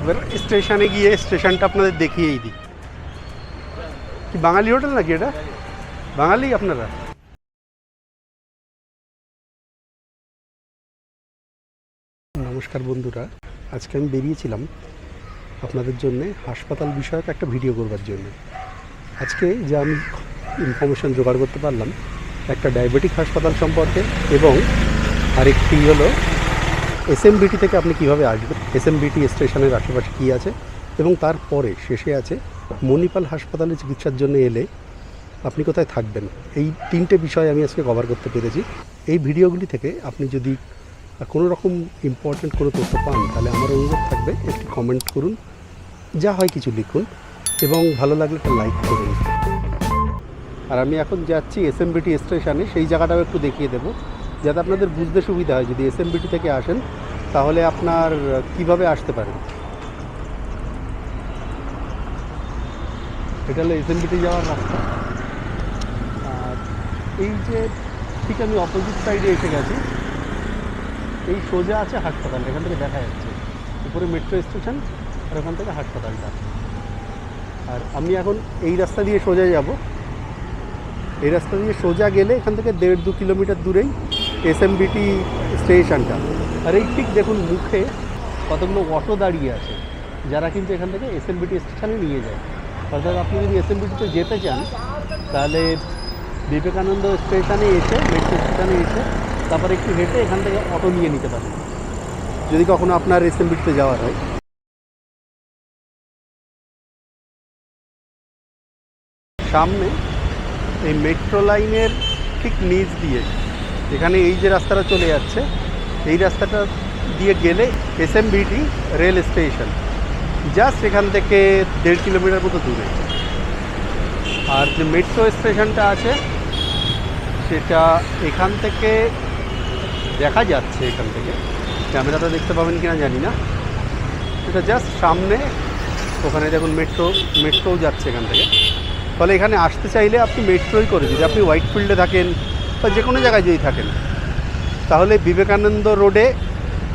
একবার স্টেশনে গিয়ে স্টেশনটা আপনাদের দেখিয়েই দিই। কি বাঙালি হোটেল নাকি এটা? বাঙালি আপনারা? নমস্কার বন্ধুরা, আজকে আমি বেরিয়েছিলাম আপনাদের জন্য হাসপাতাল বিষয়ক একটা ভিডিও করবার জন্য। আজকে যে আমি ইনফরমেশন জোগাড় করতে পারলাম একটা ডায়াবেটিক হাসপাতাল সম্পর্কে এবং আরেকটি হলো এসএমবিটি থেকে আপনি কীভাবে আসবেন? এসএমবিটি স্টেশনের আশেপাশে কী আছে? এবং তারপরে শেষে আছে মণিপাল হাসপাতালে চিকিৎসার জন্য এলে আপনি কোথায় থাকবেন? এই তিনটে বিষয় আমি আজকে কভার করতে পেরেছি। এই ভিডিওগুলি থেকে আপনি যদি কোনো রকম ইম্পর্ট্যান্ট কোনো তথ্য পান, তাহলে আমার অনুরোধ থাকবে একটি কমেন্ট করুন, যা হয় কিছু লিখুন, এবং ভালো লাগলে একটা লাইক করুন। আর আমি এখন যাচ্ছি এসএমবিটি স্টেশনে সেই জায়গাটাও একটু দেখিয়ে দেবো, যাতে আপনাদের বুঝতে সুবিধা হয়। যদি এসএমবিটি থেকে আসেন তাহলে আপনার কীভাবে আসতে পারেন এটা হলো এসএমবিটি যাওয়ার রাস্তা। আর এই যে ঠিক আমি অপোজিট সাইডে এসে গেছি, এই সোজা আছে হাসপাতাল, এখান থেকে দেখা যাচ্ছে। উপরে মেট্রো স্টেশন আর ওখান থেকে হাসপাতালটা। আর আমি এখন এই রাস্তা দিয়ে সোজা যাব। এই রাস্তা দিয়ে সোজা গেলে এখান থেকে দেড় দু কিলোমিটার দূরেই এসএমবিটি স্টেশনটা। আর এই ঠিক দেখুন মুখে কতগুলো অটো দাঁড়িয়ে আছে যারা কিন্তু এখান থেকে এসএমবিটি স্টেশনে নিয়ে যায়। অর্থাৎ আপনি যদি এসএমবিটিতে যেতে চান তাহলে বিবেকানন্দ স্টেশনে এসে মেট্রো স্টেশনে এসে তারপরে একটু হেঁটে এখান থেকে অটো নিয়ে নিতে পারেন। যদি কখনো আপনার এসএমবিটিতে যাওয়ার হয়। সামনে এই মেট্রো লাইনের ঠিক নিচ দিয়ে এখানে এই যে রাস্তাটা চলে যাচ্ছে, এই রাস্তাটা দিয়ে গেলে এসএমবিটি রেল স্টেশন, জাস্ট এখান থেকে দেড় কিলোমিটার মতো দূরে। আর যে মেট্রো স্টেশনটা আছে, সেটা এখান থেকে দেখা যাচ্ছে এখান থেকে। ক্যামেরাটা দেখতে পাবেন কিনা জানি না। এটা জাস্ট সামনে, ওখানে দেখুন মেট্রো মেট্রোও যাচ্ছে এখান থেকে। ফলে এখানে আসতে চাইলে আপনি মেট্রোই করে যদি আপনি হোয়াইট ফিল্ডে থাকেন বা যে কোনো জায়গায় যদি থাকেন, তাহলে বিবেকানন্দ রোডে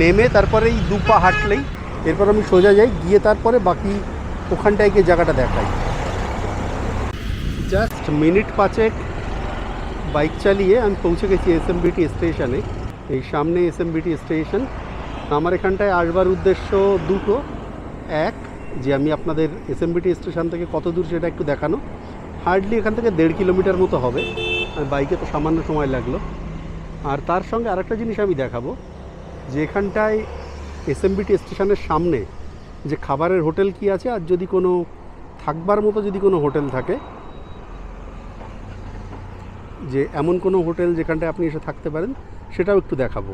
নেমে তারপরে এই দুপা হাঁটলেই, এরপর আমি সোজা যাই, গিয়ে তারপরে বাকি ওখানটায় গিয়ে জায়গাটা দেখাই। জাস্ট মিনিট পাঁচেক বাইক চালিয়ে আমি পৌঁছে গেছি এসএমবিটি স্টেশনে এই সামনে এসএমবিটি স্টেশন আমার এখানটায় আসবার উদ্দেশ্য দুটো। এক, যে আমি আপনাদের এসএমবিটি স্টেশন থেকে কত দূর সেটা একটু দেখানো। হার্ডলি এখান থেকে দেড় কিলোমিটার মতো হবে। বাইকে তো সামান্য সময় লাগল। আর তার সঙ্গে আরেকটা জিনিস আমি দেখাবো, যে এখানটায় এসএমবিটি স্টেশনের সামনে যে খাবারের হোটেল কি আছে, আর যদি কোনো থাকবার মতো যদি কোনো হোটেল থাকে, যে এমন কোনো হোটেল যেখানটায় আপনি এসে থাকতে পারেন, সেটাও একটু দেখাবো।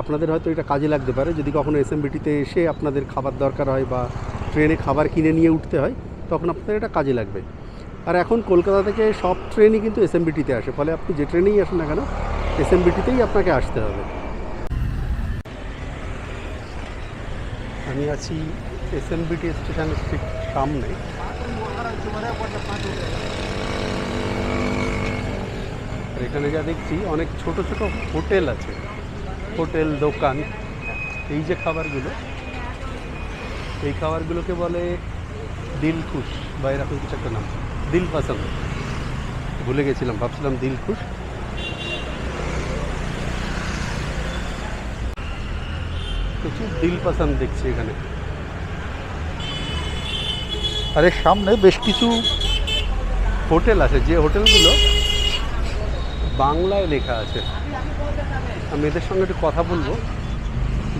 আপনাদের হয়তো এটা কাজে লাগতে পারে, যদি কখনো এসএমবিটিতে এসে আপনাদের খাবার দরকার হয় বা ট্রেনে খাবার কিনে নিয়ে উঠতে হয়, তখন আপনাদের এটা কাজে লাগবে। আর এখন কলকাতা থেকে সব ট্রেনই কিন্তু এসএমবিটিতে আসে, ফলে আপনি যে ট্রেনেই আসেন না কেন এসএমবিটিতেই আপনাকে আসতে হবে। আমি আছি এসএমবিটি স্টেশনের ঠিক সামনে। এখানে যা দেখছি, অনেক ছোট ছোট হোটেল আছে। হোটেল, দোকান, এই যে খাবারগুলো, এই খাবারগুলোকে বলে দিলখুশ বা এরকম কিছু একটা নাম। দিল পাসন্দ ভুলে গেছিলাম, ভাবছিলাম দিলখুশ কিছু দিল পাসন্দ দেখছি এখানে। আর এর সামনে বেশ কিছু হোটেল আছে। যে হোটেলগুলো বাংলায় লেখা আছে। আমি এদের সঙ্গে একটু কথা বলব।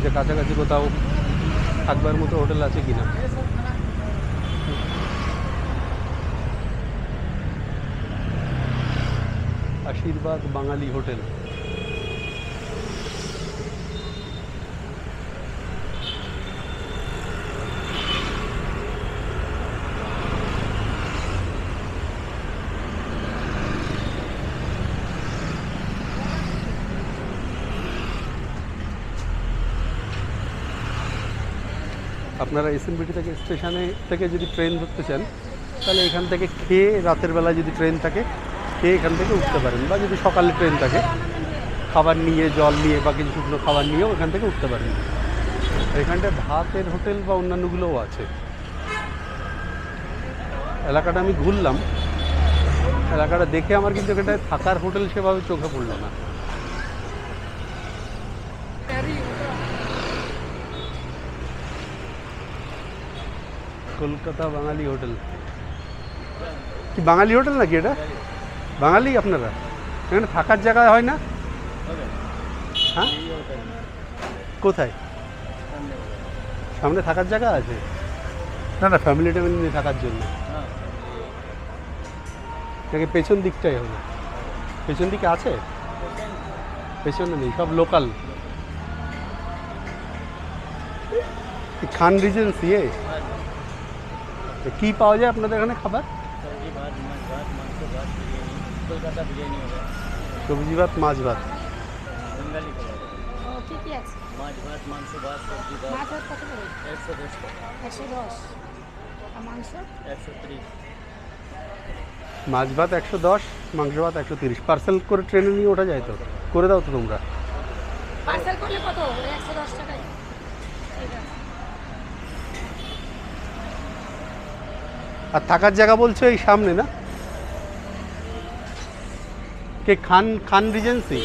যে কাছাকাছি কোথাও থাকবার মতো হোটেল আছে কিনা। আশীর্বাদ বাঙালি হোটেল। আপনারা এসএমবিটি থেকে স্টেশনে থেকে যদি ট্রেন ধরতে চান, তাহলে এখান থেকে খেয়ে রাতের বেলা যদি ট্রেন থাকে খেয়ে এখান থেকে উঠতে পারেন বা যদি সকালে ট্রেন থাকে, খাবার নিয়ে, জল নিয়ে বা কিছু শুকনো খাবার নিয়েও এখান থেকে উঠতে পারেন। এখানটায় ভাতের হোটেল বা অন্যান্যগুলোও আছে। এলাকাটা আমি ঘুরলাম। এলাকাটা দেখে আমার কিন্তু এখানটায় থাকার হোটেল সেভাবে চোখে পড়ল না। কলকাতা বাঙালি হোটেল। কি বাঙালি হোটেল নাকি এটা? বাঙালি আপনারা? এখানে থাকার জায়গা হয় না? হ্যাঁ? কোথায়? সামনে থাকার জায়গা আছে? না না ফ্যামিলি ট্যামিলি নিয়ে থাকার জন্য। পেছন দিকটাই হবে। পেছন দিকে আছে? পেছনে নেই, সব লোকাল খান রিজেন্সি এ? কি পাওয়া যায় আপনাদের এখানে খাবার? সবজি ভাত মাছ ভাত মাংস ভাত বিরিয়ানি কলকাতা বিরিয়ানি হবে। সবজি ভাত মাছ ভাত? বেঙ্গালি খাবার কি কি আছে? মাছ ভাত মাংস ভাত সবজি ভাত। মাছ ভাত কত করে? একশো দশ টাকা। আর মাংস? মাছ ভাত একশো দশ মাংস ভাত একশো তিরিশ। পার্সেল করে ট্রেনে নিয়ে ওঠা যায় তো? করে দাও তো তোমরা। পার্সেল করলে কত একশো দশ টাকায়। ঠিক আছে। আর থাকার জায়গা বলছো এই সামনে না? কে খান খান রিজেন্সি?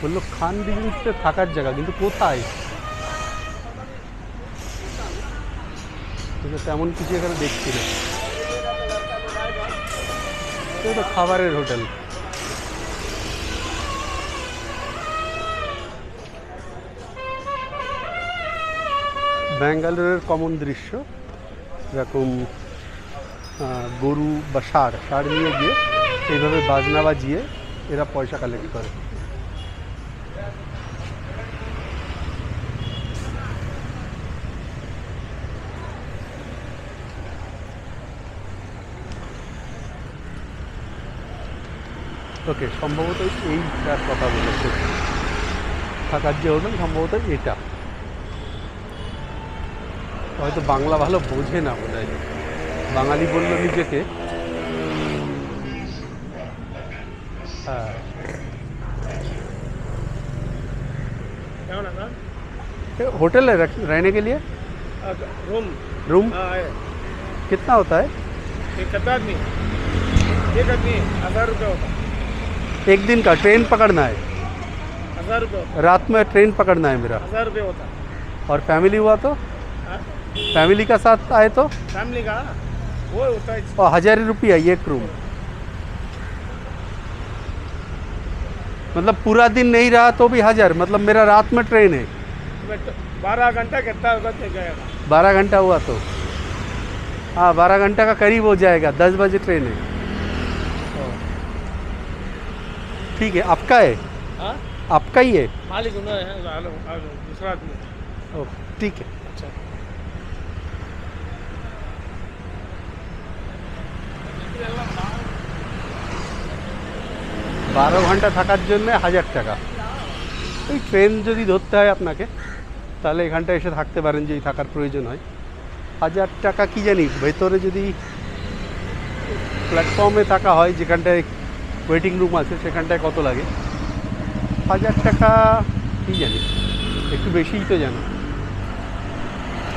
বলল, খান রিজেন্সিতে থাকার জায়গা, কিন্তু কোথায়? কিন্তু তেমন কিছু এখানে দেখছি না। খাবারের হোটেল। ব্যাঙ্গালোরের কমন দৃশ্য, এরকম গরু বা সার সার নিয়ে গিয়ে এইভাবে বাজনা বাজিয়ে এরা পয়সা কালেক্ট করে। ওকে সম্ভবত এইটার কথা বলেছে। থাকার যে হোটেল সম্ভবত এটা। হয়তো বাংলা ভালো বোঝে না বোধ বাঙালি বললো নিজেকে হ্যাঁ क्या होना था ये होटल है रख- रहने के लिए रूम रूम हाँ है कितना होता है एक कितना आदमी एक आदमी हजार रुपये होता एक दिन का ट्रेन पकड़ना है हजार रुपये होता रात में ट्रेन पकड़ना है मेरा हजार रुपये होता और फैमिली हुआ तो हाँ? फैमिली का साथ आए तो फैमिली का वो होता है और हज़ार रुपया एक रूम मतलब पूरा दिन नहीं रहा तो भी हज़ार मतलब मेरा रात में ट्रेन है। बारह घंटा कितना बारह घंटा हुआ तो। हाँ बारह घंटा का करीब हो जाएगा दस बजे ट्रेन है। ठीक है आपका है? हाँ? आपका ही है? मालिक दूसरा ठीक है। বারো ঘণ্টা থাকার জন্য হাজার টাকা। ওই ট্রেন যদি ধরতে হয় আপনাকে, তাহলে এখানটা এসে থাকতে পারেন যদি থাকার প্রয়োজন হয়। হাজার টাকা কি জানি, ভেতরে যদি প্ল্যাটফর্মে থাকা হয়, যেখানটায় ওয়েটিং রুম আছে, সেখানটায় কত লাগে? হাজার টাকা কি জানি, একটু বেশিই তো জানো।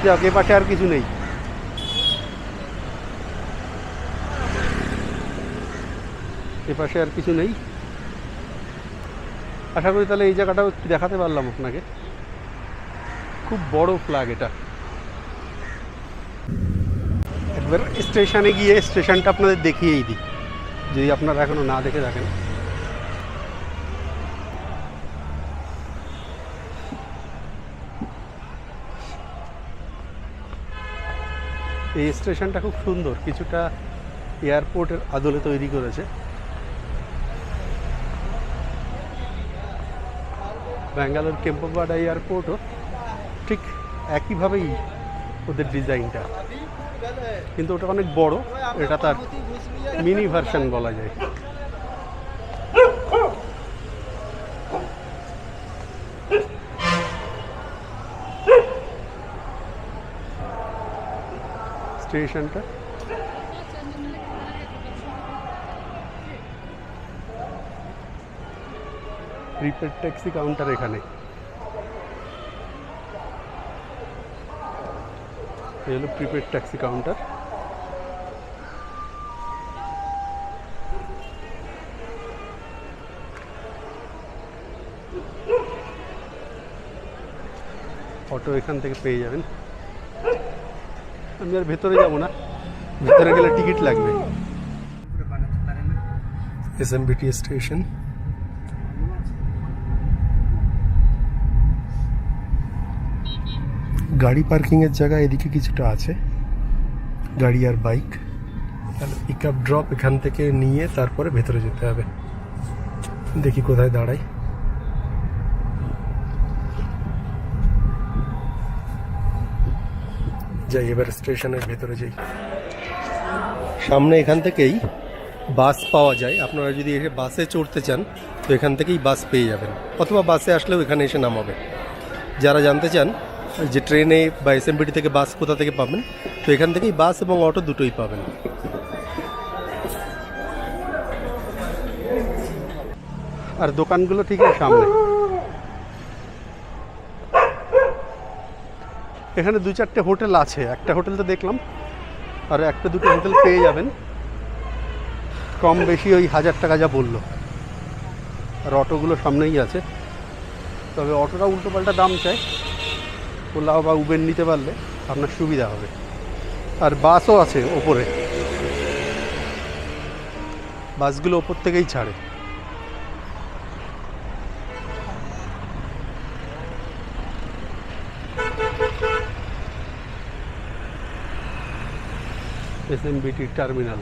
যাক এ পাশে আর কিছু নেই। এ পাশে আর কিছু নেই। আশা করি তাহলে এই জায়গাটাও একটু দেখাতে পারলাম আপনাকে। খুব বড় ফ্ল্যাগ এটা। একবার স্টেশনে গিয়ে স্টেশনটা আপনাদের দেখিয়েই দিই। যদি আপনারা এখনও না দেখে থাকেন। এই স্টেশনটা খুব সুন্দর। কিছুটা এয়ারপোর্টের আদলে তৈরি করেছে। ব্যাঙ্গালোর কেম্পবাডা এয়ারপোর্টও ঠিক একইভাবেই ওদের ডিজাইনটা। কিন্তু ওটা অনেক বড়, এটা তার মিনি ভার্সন বলা যায়। স্টেশনটা প্রিপেড ট্যাক্সি কাউন্টার এখানে। এই হলো প্রিপেড ট্যাক্সি কাউন্টার অটো এখান থেকে পেয়ে যাবেন। আমি আর ভেতরে যাব না। ভেতরে গেলে টিকিট লাগবে। এস এম বিটি স্টেশন গাড়ি পার্কিংয়ের জায়গা এদিকে কিছুটা আছে। গাড়ি আর বাইক। পিক আপ ড্রপ এখান থেকে নিয়ে তারপরে ভেতরে যেতে হবে। দেখি কোথায় দাঁড়াই। যাই, এবার স্টেশনের ভেতরে যাই। সামনে এখান থেকেই বাস পাওয়া যায়। আপনারা যদি এসে বাসে চড়তে চান, তো এখান থেকেই বাস পেয়ে যাবেন। অথবা বাসে আসলেও এখানে এসে নামাবে যারা জানতে চান যে ট্রেনে বা এসএমবিটি থেকে বাস কোথা থেকে পাবেন, তো এখান থেকেই বাস এবং অটো দুটোই পাবেন। আর দোকানগুলো ঠিক সামনে। এখানে দু চারটে হোটেল আছে, একটা হোটেল তো দেখলাম, আর একটা দুটো হোটেল পেয়ে যাবেন। কম বেশি ওই হাজার টাকা যা বলল। আর অটোগুলো সামনেই আছে। তবে অটোটা উল্টোপাল্টা দাম চায় ওলা বা উবের নিতে পারলে আপনার সুবিধা হবে। আর বাসও আছে ওপরে। বাসগুলো ওপর থেকেই ছাড়ে। এস এম বিটি টার্মিনাল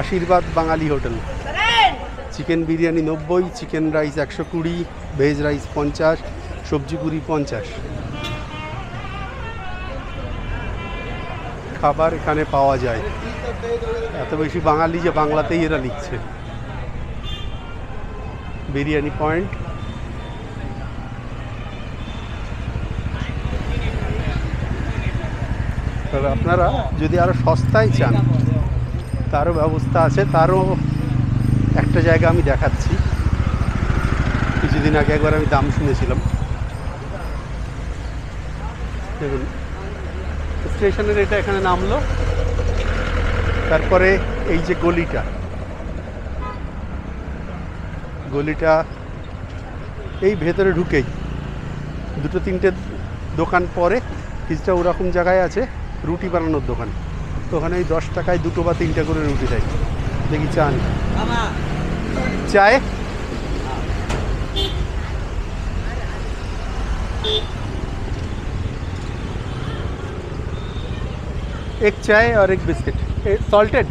আশীর্বাদ বাঙালি হোটেল। চিকেন বিরিয়ানি নব্বই, চিকেন রাইস একশো কুড়ি, ভেজ রাইস পঞ্চাশ, সবজি পুরি পঞ্চাশ। খাবার এখানে পাওয়া যায়। এত বেশি বাঙালি যে বাংলাতেই এরা লিখছে। বিরিয়ানি পয়েন্ট। তবে আপনারা যদি আরও সস্তায় চান তারও ব্যবস্থা আছে, তারও একটা জায়গা আমি দেখাচ্ছি। কিছুদিন আগে একবার আমি দাম শুনেছিলাম। দেখুন, স্টেশনের এটা এখানে নামলো। তারপরে এই যে গলিটা গলিটা এই ভেতরে ঢুকেই। দুটো তিনটে দোকান পরে, কিছুটা ওরকম জায়গায় আছে, রুটি বানানোর দোকান। তো ওখানে ওই দশ টাকায় দুটো বা তিনটে করে রুটি দেয় দেখি চান চায় एक चाय और एक बिस्किट सॉल्टेड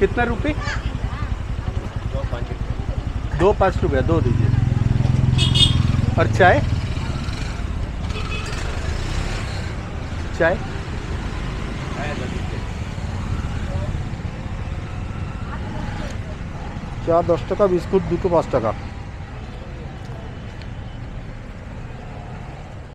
कितना रुपये दो पाँच रुपया दो दीजिए और चाय चाय চা দশ টাকা বিস্কুট দুটো পাঁচ টাকা